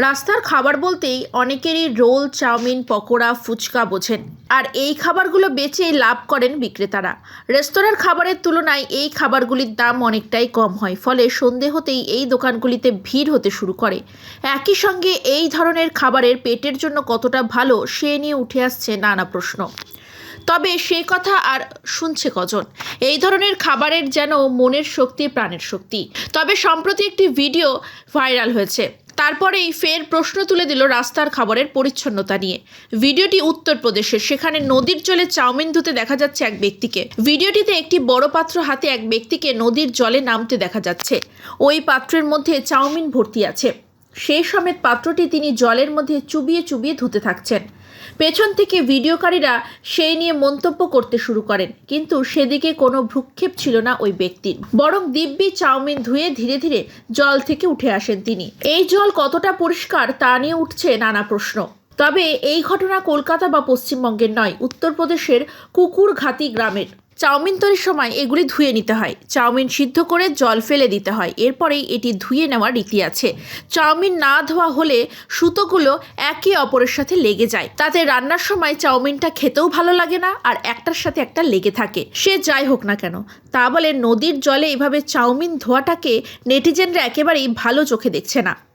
রাস্তার খাবার বলতেই অনেকেরই রোল, চাউমিন, পকোড়া, ফুচকা বোঝেন। আর এই খাবারগুলো বেচে লাভ করেন বিক্রেতারা। রেস্তোরাঁর খাবারের তুলনায় এই খাবারগুলির দাম অনেকটাই কম হয়, ফলে সন্ধে হতেই এই দোকানগুলিতে ভিড় হতে শুরু করে। একই সঙ্গে এই ধরনের খাবারের পেটের জন্য কতটা ভালো, সে নিয়ে উঠে আসছে নানা প্রশ্ন। তবে সে কথা আর শুনছে কজন? এই ধরনের খাবারের যেন মনের শক্তি, প্রাণের শক্তি। তবে সম্প্রতি একটি ভিডিও ভাইরাল হয়েছে। তারপরেই ফের প্রশ্ন তুলে দিল রাস্তার খাবারের পরিচ্ছন্নতা নিয়ে। ভিডিওটি উত্তরপ্রদেশের। সেখানে নদীর জলে চাউমিন ধুতে দেখা যাচ্ছে এক ব্যক্তিকে। ভিডিওটিতে একটি বড় পাত্র হাতে এক ব্যক্তিকে নদীর জলে নামতে দেখা যাচ্ছে। ওই পাত্রের মধ্যে চাউমিন ভর্তি আছে। সেই সমেত পাত্রটি তিনি জলের মধ্যে চুবিয়ে চুবিয়ে ধুতে থাকছেন। পেছন থেকে ভিডিওকারীরা সেই নিয়ে মন্তব্য করতে শুরু করেন, কিন্তু সেদিকে কোনো ভ্রুক্ষেপ ছিল না ওই ব্যক্তির। বরং দিব্যি চাউমিন ধুয়ে ধীরে ধীরে জল থেকে উঠে আসেন তিনি। এই জল কতটা পরিষ্কার তা নিয়ে উঠছে নানা প্রশ্ন। তবে এই ঘটনা কলকাতা বা পশ্চিমবঙ্গের নয়, উত্তরপ্রদেশের কুকুরঘাতি গ্রামের। চাউমিন তৈরির সময় এগুলি ধুয়ে নিতে হয়। চাউমিন সিদ্ধ করে জল ফেলে দিতে হয়। এরপরেই এটি ধুয়ে নেওয়ার রীতি আছে। চাউমিন না ধোয়া হলে সুতোগুলো একে অপরের সাথে লেগে যায়। তাতে রান্নার সময় চাউমিনটা খেতেও ভালো লাগে না আর একটার সাথে একটা লেগে থাকে। সে যাই হোক না কেন, তা বলে নদীর জলে এভাবে চাউমিন ধোয়াটাকে নেটিজেনরা একেবারেই ভালো চোখে দেখছে না।